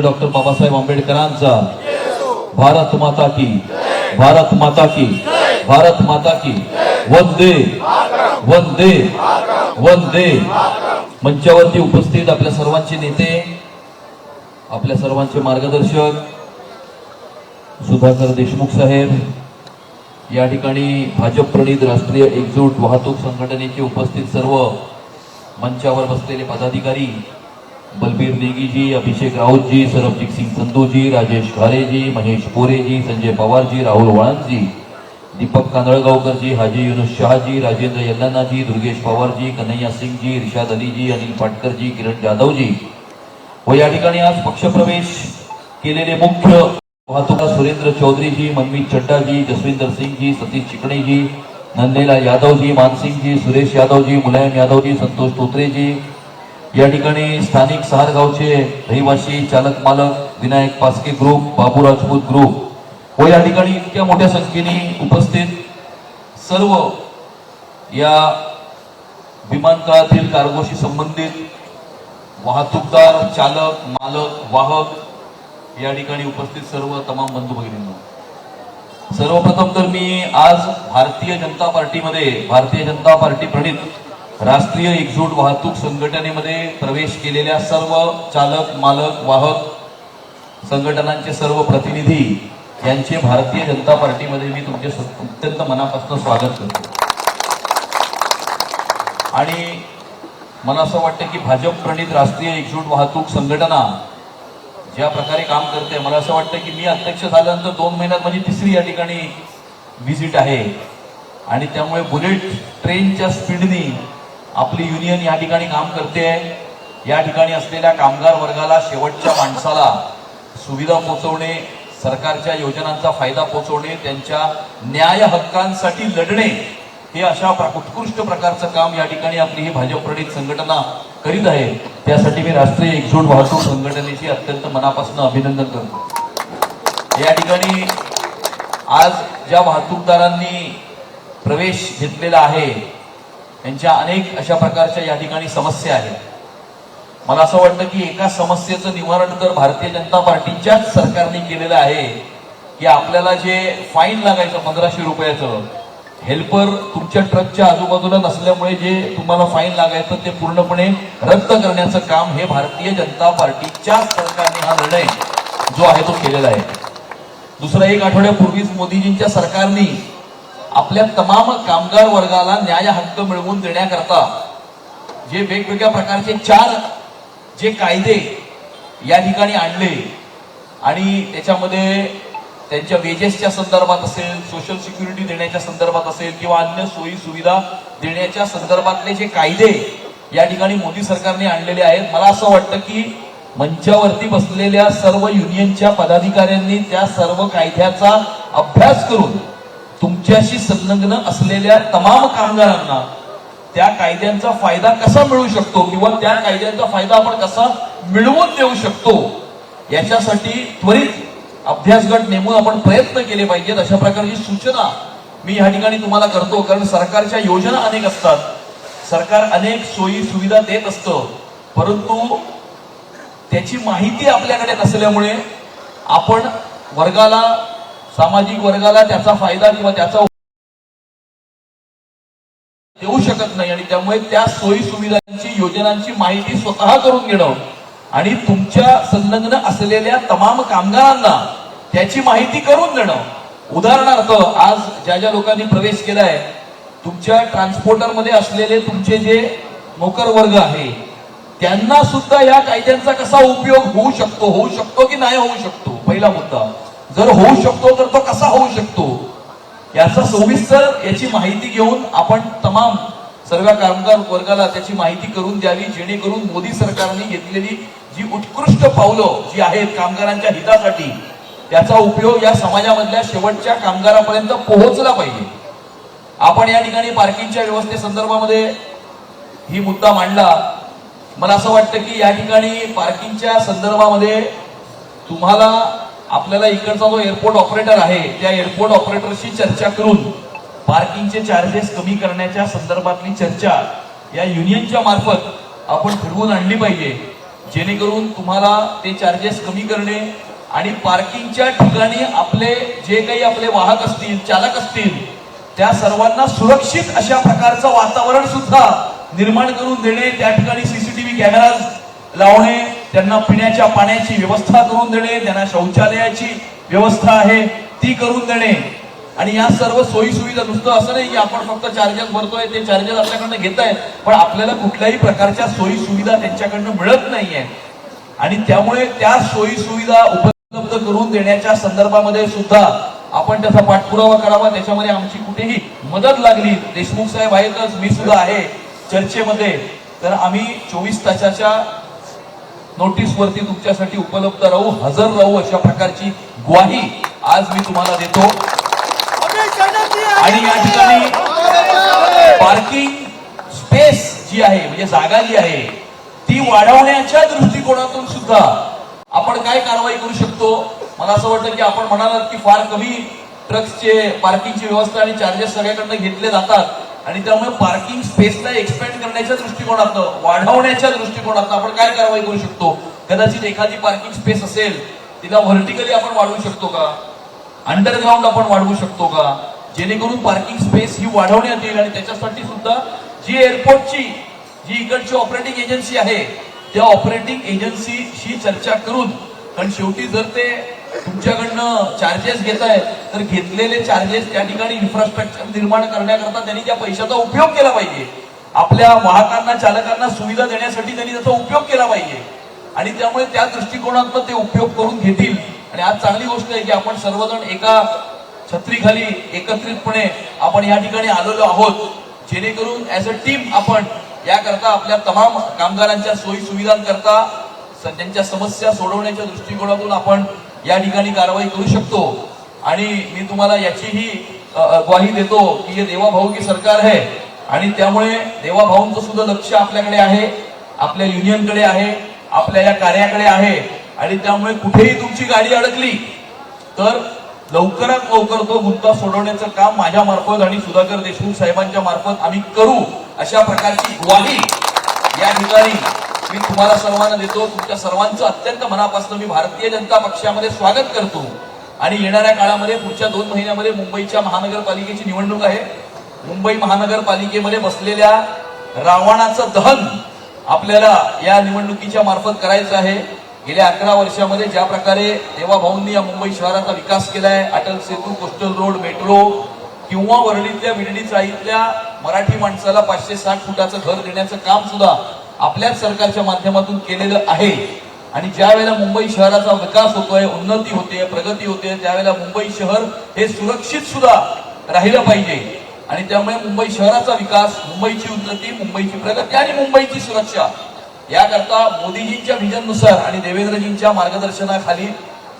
Lokmanya doctor Babasaheb आंबेडकरांचा भारत माता की भारत माता की भारत माता की. वंदे वंदे वंदे. मंचावरती उपस्थित आपल्या सर्वांचे नेते आपल्या सर्वांचे मार्गदर्शक सुधाकर देशमुख साहेब या ठिकाणी भाजप प्रणित राष्ट्रीय एकजूट वाहतूक संघटनेचे उपस्थित सर्व मंचावर बसलेले पदाधिकारी बलबीर नेगी जी, अभिषेक राउत जी सरबजीत सिंह संधू जी, राजेश खारे जी, महेश कोरे जी, संजय पवार जी, राहुल वाणंद जी, दीपक कांदळगावकर जी, हाजी युनुस शाह जी, राजेंद्र यल्लाना जी, दुर्गेश पवार जी, कन्हैया सिंह जी रिशाद अली जी, अनिल पाटकर जी, किरण जाधव जी. व या ठिकाणी आज पक्षप्रवेश केलेले मुख्य वाहतुका सुरेंद्र चौधरी जी, मनमीत चड्डा जी, जसविंदर सिंह जी, सतीश चिकणे जी, नंदेला यादव जी मानसिंह जी, सुरेश यादव जी, मुलायम यादव जी, संतोष तोत्रे जी या ठिकाणी स्थानिक सहारगावचे रहिवासी चालक मालक विनायक पासके ग्रुप बाबू राजपूत ग्रुप व या ठिकाणी इतक्या मोठ्या संख्येने उपस्थित सर्व या विमानतळातील कार्गोशी संबंधित वाहतूकदार चालक मालक वाहक या ठिकाणी उपस्थित सर्व तमाम बंधू भगिनींना. सर्वप्रथम तर मी आज भारतीय जनता पार्टीमध्ये भारतीय जनता पार्टी प्रणित राष्ट्रीय एकजूट वाहतूक संघटनेमध्ये प्रवेश केलेल्या सर्व चालक मालक वाहक संघटनांचे सर्व प्रतिनिधी यांचे भारतीय जनता पार्टीमध्ये मी तुमचे अत्यंत मनापासून स्वागत करतो. आणि मला असं वाटतं की भाजप प्रणित राष्ट्रीय एकजूट वाहतूक संघटना ज्या प्रकारे काम करते मला असं वाटतं की मी अध्यक्ष झाल्यानंतर दोन महिन्यात माझी तिसरी या ठिकाणी व्हिजिट आहे. आणि त्यामुळे बुलेट ट्रेनच्या स्पीडनी आपली युनियन या ठिकाणी काम करते. या ठिकाणी असलेल्या कामगार वर्गाला शेवटच्या माणसाला सुविधा पोहोचवणे सरकारच्या योजनांचा फायदा पोहोचवणे त्यांच्या न्याय हक्कांसाठी लढणे हे अशा उत्कृष्ट प्रकारचं काम या ठिकाणी आपली ही भाजप प्रणित संघटना करीत आहे. त्यासाठी मी राष्ट्रीय एकजूट वाहतूक संघटनेची अत्यंत मनापासून अभिनंदन करतो. या ठिकाणी आज ज्या वाहतूकदारांनी प्रवेश घेतलेला आहे यांच्या अनेक अशा प्रकारच्या या ठिकाणी समस्या आहेत. मला असं वाटतं की एका समस्येचं निवारण तर भारतीय जनता पार्टीच्याच सरकारने केलेलं आहे की आपल्याला जे फाईन लागायचं पंधराशे रुपयाचं हेल्पर तुमच्या ट्रकच्या आजूबाजूला नसल्यामुळे जे तुम्हाला फाईन लागायचं ते पूर्णपणे रद्द करण्याचं काम हे भारतीय जनता पार्टीच्या सरकारने हा निर्णय जो आहे तो केलेला आहे. दुसरा एक आठवड्यापूर्वीच मोदीजींच्या सरकारने आपल्या तमाम कामगार वर्गाला न्याय हक्क मिळवून देण्याकरता जे वेगवेगळ्या प्रकारचे चार जे कायदे या ठिकाणी आणले आणि त्याच्यामध्ये त्यांच्या वेजेसच्या संदर्भात असेल सोशल सिक्युरिटी देण्याच्या संदर्भात असेल किंवा अन्य सोयी सुविधा देण्याच्या संदर्भातले जे कायदे या ठिकाणी मोदी सरकारने आणलेले आहेत मला असं वाटतं की मंचावरती बसलेल्या सर्व युनियनच्या पदाधिकाऱ्यांनी त्या सर्व कायद्याचा अभ्यास करून तुमच्याशी संलग्न असलेल्या तमाम कामगारांना त्या कायद्यांचा फायदा कसा मिळू शकतो किंवा त्या कायद्यांचा फायदा आपण कसा मिळवून देऊ शकतो याच्यासाठी त्वरित अभ्यास गट नेमून आपण प्रयत्न केले पाहिजेत. अशा प्रकारची सूचना मी या ठिकाणी तुम्हाला करतो कारण सरकारच्या योजना अनेक असतात. सरकार अनेक सोयी सुविधा देत असतं. परंतु त्याची माहिती आपल्याकडे नसल्यामुळे आपण वर्गाला सामाजिक वर्गाला त्याचा फायदा किंवा त्याचा देऊ शकत नाही. आणि त्यामुळे त्या सोयी सुविधांची योजनांची माहिती स्वतः करून घेणं आणि तुमच्या संलग्न असलेल्या तमाम कामगारांना त्याची माहिती करून देणं. उदाहरणार्थ आज ज्या ज्या लोकांनी प्रवेश केलाय तुमच्या ट्रान्सपोर्टरमध्ये असलेले तुमचे जे नोकर वर्ग आहे त्यांना सुद्धा या कायद्यांचा कसा उपयोग होऊ शकतो होऊ शकतो की नाही होऊ शकतो? पहिला मुद्दा. जर होऊ शकतो तर तो कसा होऊ शकतो? याचा सविस्तर याची माहिती घेऊन आपण तमाम सर्व कामगार वर्गाला त्याची माहिती करून द्यावी जेणेकरून मोदी सरकारने घेतलेली जी उत्कृष्ट पावलं जी आहेत कामगारांच्या हितासाठी त्याचा उपयोग या समाजामधल्या शेवटच्या कामगारापर्यंत पोहोचला पाहिजे. आपण या ठिकाणी पार्किंगच्या व्यवस्थेसंदर्भामध्ये ही मुद्दा मांडला. मला असं वाटतं की या ठिकाणी पार्किंगच्या संदर्भामध्ये तुम्हाला आपल्याला इकडचा जो एअरपोर्ट ऑपरेटर आहे त्या एअरपोर्ट ऑपरेटरशी चर्चा करून पार्किंगचे चार्जेस कमी करण्याच्या संदर्भातली चर्चा या युनियनच्या मार्फत आपण ठरवून आणली पाहिजे. जेणेकरून तुम्हाला ते चार्जेस कमी करणे आणि पार्किंगच्या ठिकाणी आपले जे काही आपले वाहक असतील चालक असतील त्या सर्वांना सुरक्षित अशा प्रकारचं वातावरण सुद्धा निर्माण करून देणे त्या ठिकाणी सीसीटीव्ही कॅमेराज लावणे त्यांना पिण्याच्या पाण्याची व्यवस्था करून देणे त्यांना शौचालयाची व्यवस्था आहे ती करून देणे. आणि या सर्व सोयी सुविधा नुसतं असं नाही की आपण फक्त चार्जेस भरतोय ते चार्जेस आपल्याकडनं घेत आहेत पण आपल्याला कुठल्याही प्रकारच्या सोयी सुविधा त्यांच्याकडनं मिळत नाहीये. आणि त्यामुळे त्या सोयी सुविधा उपलब्ध करून देण्याच्या संदर्भामध्ये सुद्धा आपण त्याचा पाठपुरावा करावा त्याच्यामध्ये आमची कुठेही मदत लागली. देशमुख साहेब आहेतच मी सुद्धा आहे चर्चेमध्ये. तर आम्ही चोवीस तासाच्या नोटीस वरती तुमच्यासाठी उपलब्ध राहू हजर राहू अशा प्रकारची ग्वाही आज मी तुम्हाला देतो. आणि या ठिकाणी पार्किंग स्पेस जी आहे म्हणजे जागा जी आहे ती वाढवण्याच्या दृष्टिकोनातून सुद्धा आपण काय कारवाई करू शकतो? मला असं वाटतं की आपण म्हणालात की फार कमी ट्रक्सचे पार्किंगची व्यवस्था आणि चार्जेस सगळ्याकडनं घेतले जातात. आणि त्यामुळे पार्किंग स्पेसला एक्सपेंड करण्याच्या दृष्टिकोनातनं वाढवण्याच्या दृष्टिकोनातनं आपण काय कारवाई करू शकतो? कदाचित एखादी पार्किंग स्पेस असेल तिला व्हर्टिकली आपण वाढवू शकतो का? अंडरग्राऊंड आपण वाढवू शकतो का? जेणेकरून पार्किंग स्पेस ही वाढवण्यात येईल आणि त्याच्यासाठी सुद्धा जी एअरपोर्टची जी इकडची ऑपरेटिंग एजन्सी आहे त्या ऑपरेटिंग एजन्सीशी चर्चा करून कारण शेवटी जर ते तुमच्याकडनं चार्जेस घेत आहेत तर घेतलेले चार्जेस त्या ठिकाणी इन्फ्रास्ट्रक्चर निर्माण करण्याकरता त्यांनी त्या पैशाचा उपयोग केला पाहिजे. आपल्या वाहकांना चालकांना सुविधा देण्यासाठी त्यांनी त्याचा उपयोग केला पाहिजे. आणि त्यामुळे त्या दृष्टिकोनातून ते उपयोग करून घेतील. आणि आज चांगली गोष्ट आहे की आपण सर्वजण एका छत्रीखाली एकत्रितपणे आपण या ठिकाणी आलेलो आहोत. जेणेकरून ऍज अ टीम आपण याकरता आपल्या तमाम कामगारांच्या सोयी सुविधांकरता स- त्यांच्या समस्या सोडवण्याच्या दृष्टिकोनातून आपण या ठिकाणी कारवाई करू शकतो. आणि मी तुम्हाला याचीही ग्वाही देतो की हे देवाभाऊकी सरकार आहे. आणि त्यामुळे देवाभाऊंचं सुद्धा लक्ष आपल्याकडे आहे आपल्या युनियनकडे आहे आपल्या या कार्याकडे आहे. आणि त्यामुळे कुठेही तुमची गाडी अडकली तर लवकरात लवकर तो मुद्दा सोडवण्याचं काम माझ्या मार्फत आणि सुधाकर देशमुख साहेबांच्या मार्फत आम्ही करू अशा प्रकारची ग्वाही या ठिकाणी मी तुम्हाला सर्वांना देतो. तुमच्या सर्वांचं अत्यंत मनापासून मी भारतीय जनता पक्षामध्ये स्वागत करतो. आणि येणाऱ्या काळामध्ये पुढच्या दोन महिन्यामध्ये मुंबईच्या महानगरपालिकेची निवडणूक आहे. मुंबई महानगरपालिकेमध्ये बसलेल्या रावणाचं दहन आपल्याला या निवडणुकीच्या मार्फत करायचं आहे. गेल्या अकरा वर्षामध्ये ज्या प्रकारे देवाभाऊंनी या मुंबई शहराचा विकास केला आहे Atal Setu coastal road metro किंवा वरळीतल्या विडणी चाळीतल्या मराठी माणसाला पाचशे साठ फुटाचं घर देण्याचं काम सुद्धा आपल्याच सरकारच्या माध्यमातून केलेलं आहे. आणि ज्या वेळेला मुंबई शहराचा विकास होतोय उन्नती होते प्रगती होते त्यावेळेला मुंबई शहर हे सुरक्षित सुद्धा राहिलं पाहिजे. आणि त्यामुळे मुंबई शहराचा विकास मुंबईची उन्नती मुंबईची प्रगती आणि मुंबईची सुरक्षा याकरता मोदीजींच्या व्हिजननुसार आणि देवेंद्रजींच्या मार्गदर्शनाखाली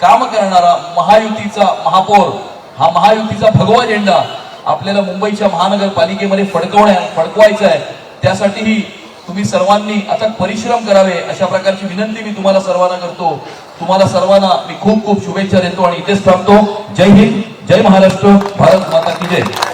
काम करणारा महायुतीचा महापौर हा महायुतीचा भगवा झेंडा आपल्याला मुंबईच्या महानगरपालिकेमध्ये फडकवण्या फडकवायचा आहे त्यासाठीही तुम्ही सर्वांनी आता परिश्रम करावे अशा प्रकारची विनंती मी तुम्हाला सर्वांना करतो. तुम्हाला सर्वांना मी खूप खूप शुभेच्छा देतो आणि इथेच थांबतो. जय हिंद जय महाराष्ट्र भारत माता की जय.